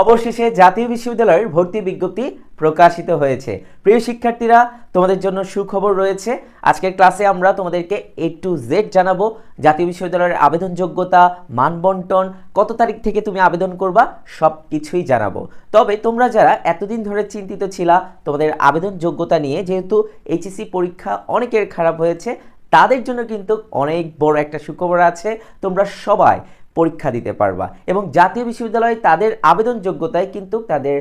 অবশেষে জাতীয় বিশ্ববিদ্যালয়ের ভর্তি বিজ্ঞপ্তি প্রকাশিত হয়েছে। প্রিয় শিক্ষার্থীরা, তোমাদের জন্য সুখবর রয়েছে। আজকের ক্লাসে আমরা তোমাদেরকে এ টু জেড জানাব। জাতীয় বিশ্ববিদ্যালয়ের আবেদন যোগ্যতা মানবন্টন, কত তারিখ থেকে তুমি আবেদন করবা সব কিছুই জানাব। তবে তোমরা যারা এতদিন ধরে চিন্তিত ছিলা, তোমাদের আবেদন যোগ্যতা নিয়ে, যেহেতু এইচএসসি পরীক্ষা অনেকের খারাপ হয়েছে, তাদের জন্য কিন্তু অনেক বড় একটা সুখবর আছে। তোমরা সবাই পরীক্ষা দিতে পারবা। এবং জাতীয় বিশ্ববিদ্যালয়ে তাদের আবেদন যোগ্যতায় কিন্তু তাদের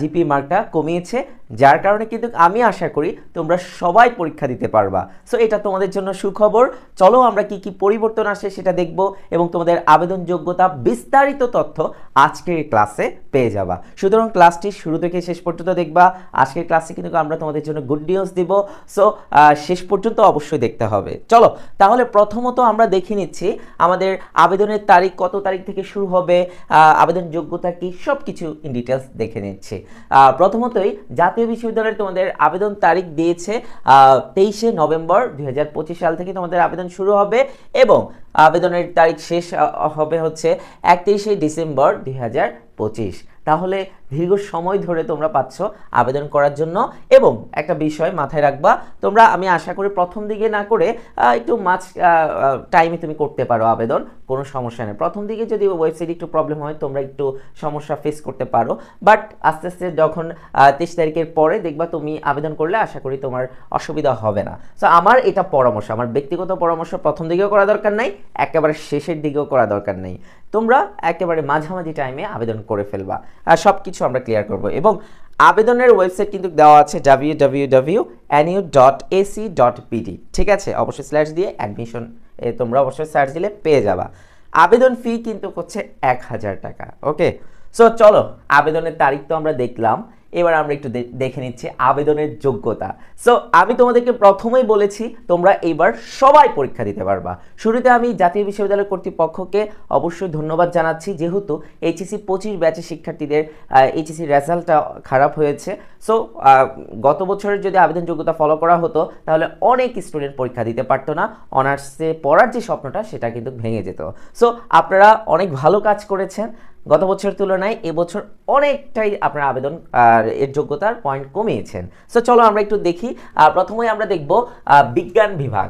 জিপি মার্কটা কমিয়েছে। যার কারণে কিন্তু আমি আশা করি তোমরা সবাই পরীক্ষা দিতে পারবা। সো এটা তোমাদের জন্য সুখবর। চলো আমরা কি কি পরিবর্তন আসে সেটা দেখব এবং তোমাদের আবেদন যোগ্যতা বিস্তারিত তথ্য আজকের ক্লাসে পেয়ে যাবা। সুতরাং ক্লাসটি শুরু থেকে শেষ পর্যন্ত দেখবা। আজকের ক্লাসে কিন্তু আমরা তোমাদের জন্য গুড নিউজ দিব। সো শেষ পর্যন্ত অবশ্যই দেখতে হবে। চলো, তাহলে প্রথমত আমরা দেখে নিচ্ছি আমাদের আবেদনের তারিখ কত তারিখ থেকে শুরু হবে আবেদন যোগ্যতা কি সব কিছু ইন ডিটেলস দেখে নিচ্ছি। প্রথমতই জাতীয় বিশ্ববিদ্যালয়ের তোমাদের আবেদন তারিখ দিয়েছে তেইশে নভেম্বর দুই হাজার পঁচিশ সাল থেকে তোমাদের আবেদন শুরু হবে এবং আবেদনের তারিখ শেষ হবে হচ্ছে একত্রিশে ডিসেম্বর দুই হাজার পঁচিশ। তাহলে দীর্ঘ সময় ধরে তোমরা পাচ্ছ আবেদন করার জন্য। এবং একটা বিষয় মাথায় রাখবা, তোমরা আমি আশা করি প্রথম দিকে না করে একটু মাঝ টাইমে তুমি করতে পারো আবেদন, কোনো সমস্যা নেই। প্রথম দিকে যদি ওয়েবসাইট একটু প্রবলেম হয়, তোমরা একটু সমস্যা ফেস করতে পারো। বাট আস্তে আস্তে যখন তেইশ তারিখের পরে দেখবা তুমি আবেদন করলে আশা করি তোমার অসুবিধা হবে না। সো আমার এটা পরামর্শ, আমার ব্যক্তিগত পরামর্শ প্রথম দিকেও করা দরকার নাই, একেবারে শেষের দিকেও করা দরকার নেই। তোমরা একেবারে মাঝামাঝি টাইমে আবেদন করে ফেলবা। আর সব কিছু আমরা ক্লিয়ার করব। এবং আবেদনের ওয়েবসাইট কিন্তু দেওয়া আছে ডাব্লিউ ডাব্লিউ ডাব্লিউ অ্যানিউ ডট এসি ডট পিডি ঠিক আছে? অবশ্যই স্ল্যাশ দিয়ে অ্যাডমিশন তোমরা অবশ্যই সার্চ দিলে পেয়ে যাবা। আবেদন ফি কিন্তু হচ্ছে এক হাজার টাকা ওকে সো চলো, আবেদনের তারিখ তো আমরা দেখলাম। এবার আমরা একটু দেখে নিচ্ছি আবেদনের যোগ্যতা। সো আমি তোমাদেরকে প্রথমেই বলেছি, তোমরা এইবার সবাই পরীক্ষা দিতে পারবা। শুরুতে আমি জাতীয় বিশ্ববিদ্যালয় কর্তৃপক্ষকে অবশ্যই ধন্যবাদ জানাচ্ছি, যেহেতু এইচএসি পঁচিশ ব্যাচের শিক্ষার্থীদের এইচএসি রেজাল্টটা খারাপ হয়েছে। সো গত বছরের যদি আবেদন যোগ্যতা ফলো করা হতো, তাহলে অনেক স্টুডেন্ট পরীক্ষা দিতে পারতো না। অনার্সে পড়ার যে স্বপ্নটা, সেটা কিন্তু ভেঙে যেত। সো আপনারা অনেক ভালো কাজ করেছেন। গত বছরের তুলনায় এবছর অনেকটাই আপনার আবেদন এর যোগ্যতার পয়েন্ট কমিয়েছেন। সো চলো আমরা একটু দেখি আহ, প্রথমেই আমরা দেখব বিজ্ঞান বিভাগ।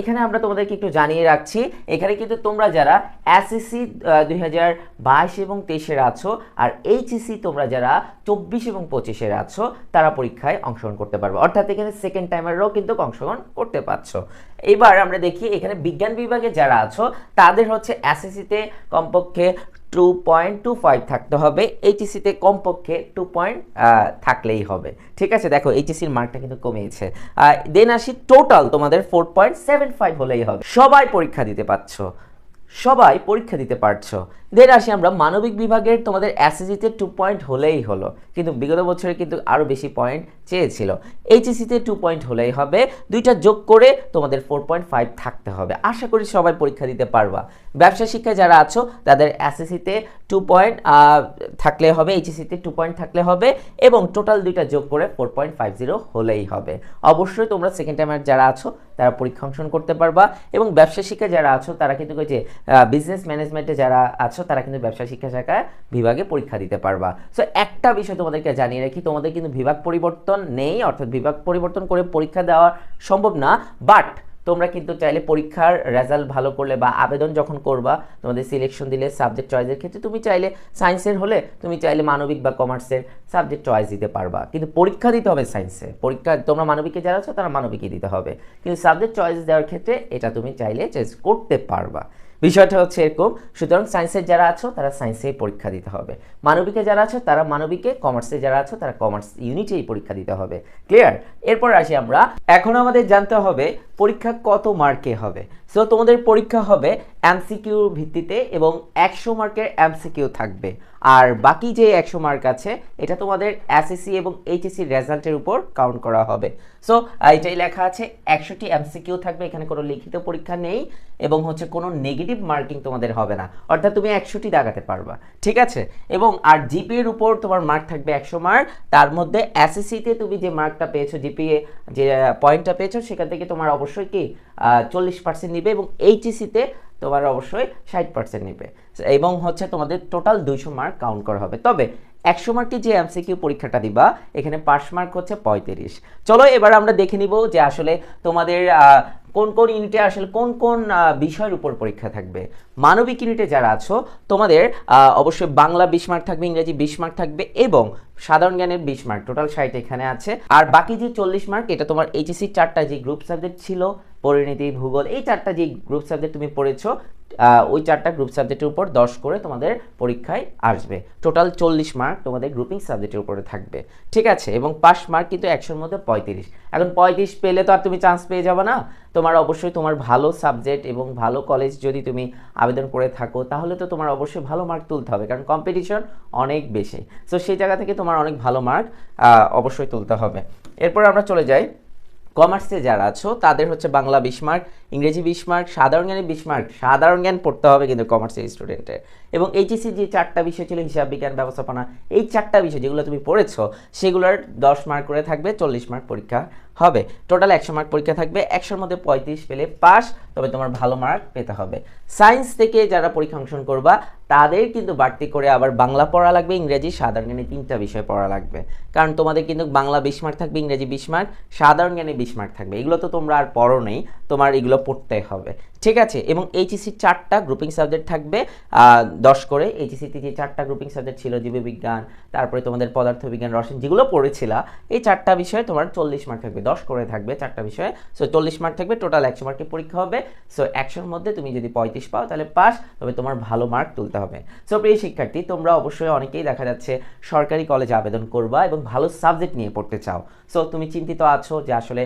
এখানে আমরা তোমাদেরকে একটু জানিয়ে রাখছি এখানে কিন্তু তোমরা যারা এসএসসি দুই হাজার বাইশ এবং তেইশের আছো আর এইচএসসি তোমরা যারা চব্বিশ এবং পঁচিশের আছো তারা পরীক্ষায় অংশগ্রহণ করতে পারবে। অর্থাৎ এখানে সেকেন্ড টাইমাররাও কিন্তু অংশগ্রহণ করতে পারছ। এবার আমরা দেখি এখানে বিজ্ঞান বিভাগে যারা আছো তাদের হচ্ছে এসএসসিতে কমপক্ষে টু পয়েন্ট টু ফাইভ থাকতে হবে এইচএসিতে কমপক্ষে টু পয়েন্ট থাকলেই হবে। ঠিক আছে? দেখো এইচএসির মার্কটা কিন্তু কমিয়েছে। দেন আসি টোটাল তোমাদের ফোর পয়েন্ট সেভেন ফাইভ হলেই হবে। সবাই পরীক্ষা দিতে পারছ। সবাই পরীক্ষা দিতে পারছ। দেন আসি আমরা, মানবিক বিভাগের তোমাদের এসএসিতে টু পয়েন্ট হলেই হলো। কিন্তু বিগত বছরে কিন্তু আরও বেশি পয়েন্ট চেয়েছিল। এইচএসিতে টু পয়েন্ট হলেই হবে। দুইটা যোগ করে তোমাদের ফোর পয়েন্ট ফাইভ থাকতে হবে। আশা করি সবাই পরীক্ষা দিতে পারবা। ব্যবসা শিক্ষায় যারা আছো, তাদের এসএসসিতে টু পয়েন্ট থাকলে হবে এইচএসিতে টু পয়েন্ট থাকলে হবে এবং টোটাল দুইটা যোগ করে ফোর পয়েন্ট ফাইভ জিরো হলেই হবে। অবশ্যই তোমরা সেকেন্ড টাইমার যারা আছো, তারা পরীক্ষা অংশগ্রহণ করতে পারবা এবং ব্যবসা শিক্ষায় যারা আছো, তারা কিন্তু যে বিজনেস ম্যানেজমেন্টে যারা আছো তারা কিন্তু ব্যবসা শিক্ষা শাখায় বিভাগে পরীক্ষা দিতে পারবা। সো একটা বিষয় তোমাদেরকে জানিয়ে রাখি, তোমাদের কিন্তু বিভাগ পরিবর্তন নেই, অর্থাৎ বিভাগ পরিবর্তন করে পরীক্ষা দেওয়া সম্ভব না বাট তোমরা কিন্তু চাইলে পরীক্ষার রেজাল্ট ভালো করলে বা আবেদন যখন করবা, তোমাদের সিলেকশন দিলে সাবজেক্ট চয়েসের ক্ষেত্রে তুমি চাইলে সায়েন্সের হলে তুমি চাইলে মানবিক বা কমার্সের সাবজেক্ট চয়েস দিতে পারবা। কিন্তু পরীক্ষা দিতে হবে সায়েন্সে পরীক্ষা, তোমরা মানবিকে যারা আছো, তারা মানবিকই দিতে হবে। কিন্তু সাবজেক্ট চয়েস দেওয়ার ক্ষেত্রে এটা তুমি চাইলে চয়েস করতে পারবা। বিষয়টা হচ্ছে এরকম, সুতরাং সায়েন্সের যারা আছো, তারা সায়েন্সে পরীক্ষা দিতে হবে। মানবিকে যারা আছো, তারা মানবিকে কমার্সে যারা আছো, তারা কমার্স ইউনিটেই পরীক্ষা দিতে হবে। ক্লিয়ার এরপর আসি আমরা। এখন আমাদের জানতে হবে পরীক্ষা কত মার্কে হবে। সো তোমাদের পরীক্ষা হবে এমসিকিউ ভিত্তিতে এবং একশো মার্কের এমসিকিউ থাকবে। আর বাকি যে একশো মার্ক আছে, এটা তোমাদের এসএসসি এবং এইচএসসি রেজাল্টের উপর কাউন্ট করা হবে। সো এটাই লেখা আছে, একশোটি এমসিকিউ থাকবে, এখানে কোনো লিখিত পরীক্ষা নেই এবং হচ্ছে কোনো নেগেটিভ মার্কিং তোমাদের হবে না। অর্থাৎ তুমি একশোটি দাগাতে পারবা, ঠিক আছে? এবং আর জিপিএর উপর তোমার মার্ক থাকবে একশো মার্ক, তার মধ্যে এসএসসিতে তুমি যে মার্কটা পেয়েছ জিপিএ যে পয়েন্টটা পেয়েছ, সেখান থেকে তোমার অবশ্যই কি চল্লিশ পার্সেন্ট নিবে এবং এইচএসিতে তোমার অবশ্যই ষাট পার্সেন্ট নেবে। এবং হচ্ছে তোমাদের টোটাল দুইশো মার্ক কাউন্ট করা হবে। তবে একশো মার্কের যে এমসিকিউ পরীক্ষাটা দিবা, এখানে পাস মার্ক হচ্ছে পঁয়ত্রিশ। চলো এবার আমরা দেখে নিব যে আসলে তোমাদের কোন কোন ইউনিটে আসলে কোন কোন বিষয়ের উপর পরীক্ষা থাকবে। মানবিক ইউনিটে যারা আছো, তোমাদের অবশ্যই বাংলা বিশ মার্ক থাকবে, ইংরেজি বিশ মার্ক থাকবে এবং সাধারণ জ্ঞানের বিশ মার্ক টোটাল ষাট এখানে আছে। আর বাকি যে চল্লিশ মার্ক এটা তোমার এইচএসসি চারটা যে গ্রুপ সাবজেক্ট ছিল পরিণতি, ভূগোল, এই চারটা যে গ্রুপ সাবজেক্ট তুমি পড়েছো ওই চারটা গ্রুপ সাবজেক্টের উপর দশ করে তোমাদের পরীক্ষায় আসবে। টোটাল চল্লিশ মার্ক তোমাদের গ্রুপিং সাবজেক্টের উপরে থাকবে। ঠিক আছে? এবং পাস মার্ক কিন্তু একশোর মধ্যে পঁয়ত্রিশ। এখন পঁয়ত্রিশ পেলে তো আর তুমি চান্স পেয়ে যাবে না। তোমার অবশ্যই তোমার ভালো সাবজেক্ট এবং ভালো কলেজ যদি তুমি আবেদন করে থাকো, তাহলে তো তোমার অবশ্যই ভালো মার্ক তুলতে হবে। কারণ কম্পিটিশন অনেক বেশি। সো সেই জায়গা থেকে তোমার অনেক ভালো মার্ক অবশ্যই তুলতে হবে। এরপর আমরা চলে যাই। কমার্সে যারা আছো তাদের হচ্ছে বাংলা বিশ মার্ক ইংরেজি বিশ মার্ক সাধারণ জ্ঞানে বিশ মার্ক সাধারণ জ্ঞান পড়তে হবে কিন্তু কমার্সের স্টুডেন্টের এবং এইচএসসি যে চারটা বিষয় ছিল, হিসাব বিজ্ঞান ব্যবস্থাপনা, এই চারটা বিষয় যেগুলো তুমি পড়েছো, সেগুলোর দশ মার্ক করে থাকবে, চল্লিশ মার্ক পরীক্ষা হবে। টোটাল একশো মার্ক পরীক্ষা থাকবে, একশোর মধ্যে পঁয়ত্রিশ পেলে পাস, তবে তোমার ভালো মার্ক পেতে হবে। সায়েন্স থেকে যারা পরীক্ষা অংশগ্রহণ করবা, তাদের কিন্তু বাড়তি করে আবার বাংলা পড়া লাগবে, ইংরেজি সাধারণ জ্ঞানে তিনটা বিষয় পড়া লাগবে। কারণ তোমাদের কিন্তু বাংলা বিশ মার্ক থাকবে, ইংরেজি বিশ মার্ক সাধারণ জ্ঞানে বিশ মার্ক থাকবে। এগুলো তো তোমরা আর পড়ো নেই, তোমার এগুলো পড়তে হবে। ঠিক আছে, এবং এইচএসসির চারটা গ্রুপিং সাবজেক্ট থাকবে দশ করে। এইচএসসিতে যে চারটা গ্রুপিং সাবজেক্ট ছিল, জীববিজ্ঞান, তারপরে তোমাদের পদার্থবিজ্ঞান, রসায়ন, যেগুলো পড়েছিলা, এই চারটা বিষয়ে তোমার চল্লিশ মার্ক থাকবে, দশ করে থাকবে চারটা বিষয়ে। সো চল্লিশ মার্ক থাকবে টোটাল একশো মার্কের পরীক্ষা হবে। সো একশোর মধ্যে তুমি যদি পঁয়ত্রিশ পাও, তাহলে পাস, তবে তোমার ভালো মার্ক তুলতে হবে। সো প্রিয় শিক্ষার্থী, তোমরা অবশ্যই অনেকেই দেখা যাচ্ছে সরকারি কলেজে আবেদন করবা এবং ভালো সাবজেক্ট নিয়ে পড়তে চাও। সো তুমি চিন্তিত আছো যে আসলে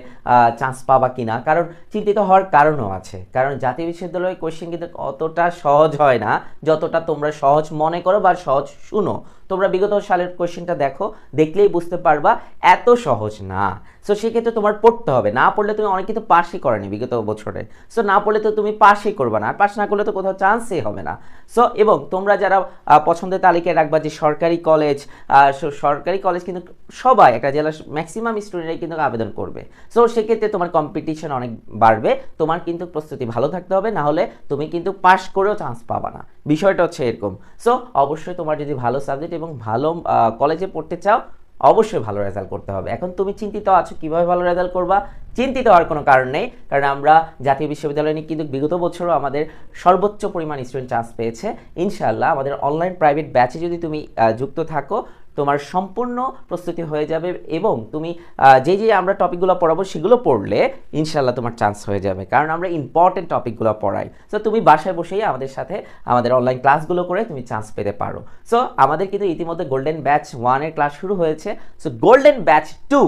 চান্স পাবা কিনা, কারণ চিন্তিত হওয়ার কারণও আছে। কারণ জাতীয় বিশ্ববিদ্যালয়ের কোশ্চেন কিন্তু অতটা সহজ হয় না, যতটা তোমরা সহজ মনে করো বা সহজ শুনো। তোমরা বিগত সালের কোয়েশ্চেনটা দেখো, দেখলেই বুঝতে পারবা, এত সহজ না। সো সেক্ষেত্রে তোমার পড়তে হবে। না পড়লে তুমি অনেকে তো পাসই করেনি বিগত বছরে। সো না পড়লে তো তুমি পাসই করবে না। আর পাস না করলে তো কোথাও চান্সই হবে না। সো এবং তোমরা যারা পছন্দের তালিকায় রাখবা যে সরকারি কলেজ সরকারি কলেজ কিন্তু সবাই, একটা জেলার ম্যাক্সিমাম স্টুডেন্টরাই কিন্তু আবেদন করবে। সো সেক্ষেত্রে তোমার কম্পিটিশন অনেক বাড়বে। তোমার কিন্তু প্রস্তুতি ভালো থাকতে হবে। না হলে তুমি কিন্তু পাশ করেও চান্স পাবা না। বিষয়টা হচ্ছে এরকম। সো অবশ্যই তোমার যদি ভালো সাবজেক্ট এবং ভালো কলেজে পড়তে চাও, অবশ্যই ভালো রেজাল্ট করতে হবে। এখন তুমি চিন্তিত আছো, কীভাবে ভালো রেজাল্ট করবা? চিন্তিত হওয়ার কোনো কারণ নেই, কারণ আমরা জাতীয় বিশ্ববিদ্যালয় নিয়ে কিন্তু বিগত বছরও আমাদের সর্বোচ্চ পরিমাণ স্টুডেন্ট চান্স পেয়েছে। ইনশাআল্লাহ আমাদের অনলাইন প্রাইভেট ব্যাচে যদি তুমি যুক্ত থাকো, তোমার সম্পূর্ণ প্রস্তুতি হয়ে যাবে এবং তুমি যে যে আমরা টপিকগুলো পড়াবো সেগুলো পড়লে ইনশাল্লাহ তোমার চান্স হয়ে যাবে, কারণ আমরা ইম্পর্টেন্ট টপিকগুলো পড়াই। সো তুমি বাসায় বসেই আমাদের সাথে আমাদের অনলাইন ক্লাসগুলো করে তুমি চান্স পেতে পারো। সো আমাদের কিন্তু ইতিমধ্যে গোল্ডেন ব্যাচ ওয়ানের ক্লাস শুরু হয়েছে। সো গোল্ডেন ব্যাচ টু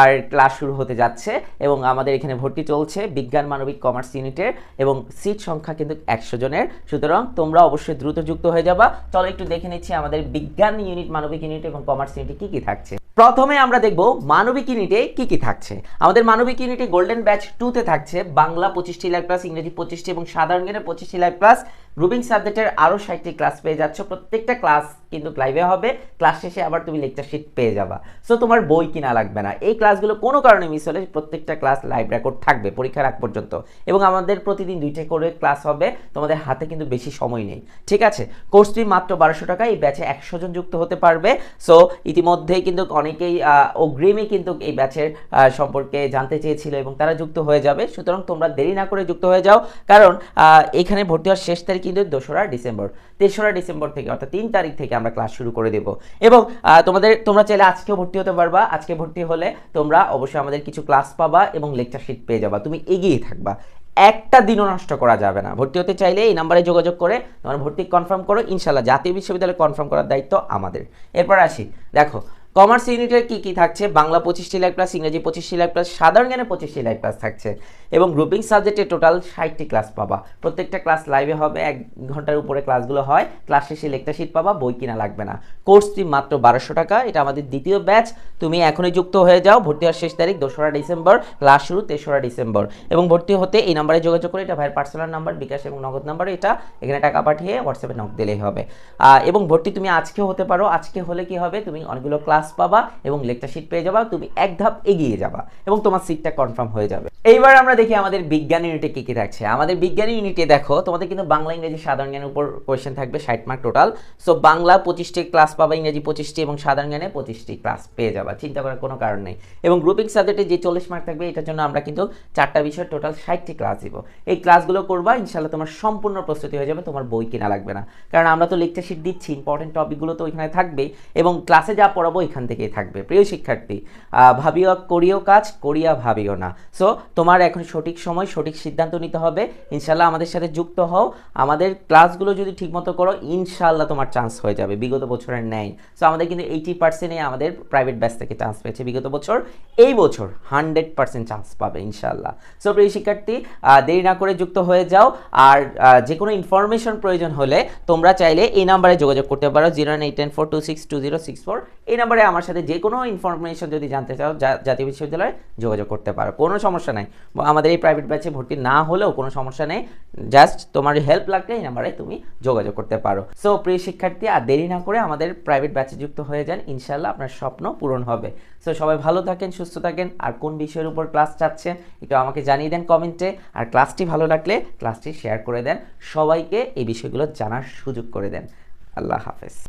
আর ক্লাস শুরু হতে যাচ্ছে এবং আমাদের এখানে ভর্তি চলছে বিজ্ঞান মানবিক কমার্স ইউনিটের এবং সিট সংখ্যা কিন্তু একশো জনের। সুতরাং তোমরা অবশ্যই দ্রুত যুক্ত হয়ে যাবা। চলো একটু দেখে নিচ্ছি আমাদের বিজ্ঞান ইউনিট, মানবিক ইউনিট এবং কমার্স ইউনিটে কি কি থাকছে। প্রথমে আমরা দেখব মানবিক ইউনিটে কি কি থাকছে। আমাদের মানবিক ইউনিটে গোল্ডেন ব্যাচ টুতে থাকছে, বাংলা পঁচিশটি লাইভ প্লাস ইংরেজি পঁচিশটি এবং সাধারণ জ্ঞানের পঁচিশটি লাইভ ক্লাস গ্রুপিং সাবজেক্টের আরও ষাটটি ক্লাস পেয়ে যাচ্ছ। প্রত্যেকটা ক্লাস কিন্তু লাইভে হবে। ক্লাস শেষে আবার তুমি লেকচার শিট পেয়ে যাবা। সো তোমার বই কিনা লাগবে না। এই ক্লাসগুলো কোনো কারণে মিস হলে প্রত্যেকটা ক্লাস লাইভ রেকর্ড থাকবে পরীক্ষার আগ পর্যন্ত। এবং আমাদের প্রতিদিন দুইটা করে ক্লাস হবে। তোমাদের হাতে কিন্তু বেশি সময় নেই। ঠিক আছে? কোর্স ফি মাত্র বারোশো টাকা। এই ব্যাচে একশো জন যুক্ত হতে পারবে। সো ইতিমধ্যেই কিন্তু অনেকেই আহ, অগ্রিমে কিন্তু এই ব্যাচের সম্পর্কে জানতে চেয়েছিল এবং তারা যুক্ত হয়ে যাবে। সুতরাং তোমরা দেরি না করে যুক্ত হয়ে যাও। কারণ এখানে ভর্তি হওয়ার শেষ তারিখ কিন্তু দোসরা ডিসেম্বর, তেসরা ডিসেম্বর থেকে অর্থাৎ তিন তারিখ থেকে আমরা ক্লাস শুরু করে দেব। এবং তোমাদের, তোমরা চাইলে আজকেও ভর্তি হতে পারবা। আজকে ভর্তি হলে তোমরা অবশ্যই আমাদের কিছু ক্লাস পাবা এবং লেকচার শিট পেয়ে যাবা। তুমি এগিয়ে থাকবা। একটা দিনও নষ্ট করা যাবে না। ভর্তি হতে চাইলে এই নাম্বারে যোগাযোগ করে তোমার ভর্তি কনফার্ম করো। ইনশাল্লাহ জাতীয় বিশ্ববিদ্যালয়ে কনফার্ম করার দায়িত্ব আমাদের। এরপর আসি। দেখো কমার্স ইউনিটের কি কি থাকছে? বাংলা পঁচিশটি লাইভ ক্লাস ইংরেজি পঁচিশটি লাইভ ক্লাস সাধারণ জ্ঞানে পঁচিশটি লাইভ ক্লাস থাকছে। এবং গ্রুপিং সাবজেক্টে টোটাল ষাটটি ক্লাস পাবা। প্রত্যেকটা ক্লাস লাইভে হবে, এক ঘণ্টার উপরে ক্লাসগুলো হয়। ক্লাস শেষে লেকচার শিট পাবা, বই কিনা লাগবে না। কোর্স ফি মাত্র বারোশো টাকা, এটা আমাদের দ্বিতীয় ব্যাচ। তুমি এখনই যুক্ত হয়ে যাও, ভর্তি হওয়ার শেষ তারিখ দোসরা ডিসেম্বর, ক্লাস শুরু তেসরা ডিসেম্বর। এবং ভর্তি হতে এই নাম্বারে যোগাযোগ করে, এটা ভাইয়ের পার্সোনাল নাম্বার, বিকাশ এবং নগদ নাম্বার এটা, এখানে টাকা পাঠিয়ে হোয়াটসঅ্যাপে নক দিলেই হবে। এবং ভর্তি তুমি আজকে হতে পারো। আজকে হলে কি হবে? তুমি অনেকগুলো ক্লাস পাবা এবং লেকচার শিট পেয়ে যাবা, তুমি এক ধাপ এগিয়ে যাবা এবং তোমার সিটটা কনফার্ম হয়ে যাবে। এইবার আমরা দেখি আমাদের বিজ্ঞান ইউনিটে কি কি থাকছে। আমাদের বিজ্ঞান ইউনিটে দেখো, তোমাদের কিন্তু বাংলা ইংরেজি সাধারণ জ্ঞানের উপর কোয়েশ্চেন থাকবে ষাট মার্ক টোটাল সো বাংলা পঁচিশটি ক্লাস পাবা, ইংরেজি পঁচিশটি এবং সাধারণ জ্ঞানে পঁচিশটি ক্লাস পেয়ে যাবা, চিন্তা করার কোনো কারণ নেই। এবং গ্রুপিং সাবজেক্টে যে চল্লিশ মার্ক থাকবে, এটার জন্য আমরা কিন্তু চারটা বিষয় টোটাল ষাটটি ক্লাস দিব। এই ক্লাসগুলো করবা ইনশাল্লাহ তোমার সম্পূর্ণ প্রস্তুতি হয়ে যাবে, তোমার বই কেনা লাগবে না। কারণ আমরা তো লেকচার শিট দিচ্ছি ইম্পর্টেন্ট টপিকগুলো তো ওইখানে থাকবেই এবং ক্লাসে যা পড়াবো এখান থেকেই থাকবে। প্রিয় শিক্ষার্থী ভাবিও করিও কাজ, করিয়া ভাবিও না। সো তোমার এখন সঠিক সময়, সঠিক সিদ্ধান্ত নিতে হবে। ইনশাল্লাহ আমাদের সাথে যুক্ত হও। আমাদের ক্লাসগুলো যদি ঠিকমতো করো ইনশাল্লাহ তোমার চান্স হয়ে যাবে বিগত বছরের ন্যায়। সো আমাদের কিন্তু এইটি পার্সেন্টে আমাদের প্রাইভেট ব্যাচ থেকে চান্স পেয়েছে বিগত বছর। এই বছর হান্ড্রেড পার্সেন্ট চান্স পাবে ইনশাল্লাহ সো প্রিয় শিক্ষার্থী দেরি না করে যুক্ত হয়ে যাও। আর যে কোনো ইনফরমেশন প্রয়োজন হলে তোমরা চাইলে এই নাম্বারে যোগাযোগ করতে পারো। Zero nine eight ten four two six two zero six four এই নাম্বারে আমার সাথে যে কোনো ইনফরমেশন যদি জানতে চাও জাতীয় বিশ্ববিদ্যালয়ে যোগাযোগ করতে পারো। কোনো সমস্যা নাই। বা আমাদের এই প্রাইভেট ব্যাচে ভর্তি না হলেও কোনো সমস্যা নেই। জাস্ট তোমার হেল্প লাগলে এই নাম্বারে তুমি যোগাযোগ করতে পারো। সো প্রিয় শিক্ষার্থী, আর দেরি না করে আমাদের প্রাইভেট ব্যাচে যুক্ত হয়ে যান। ইনশাল্লাহ আপনার স্বপ্ন পূরণ হবে। সো সবাই ভালো থাকেন, সুস্থ থাকেন। আর কোন বিষয়ের উপর ক্লাস চাচ্ছেন, একটু আমাকে জানিয়ে দেন কমেন্টে আর ক্লাসটি ভালো লাগলে ক্লাসটি শেয়ার করে দেন। সবাইকে এই বিষয়গুলো জানার সুযোগ করে দেন। আল্লাহ হাফেজ।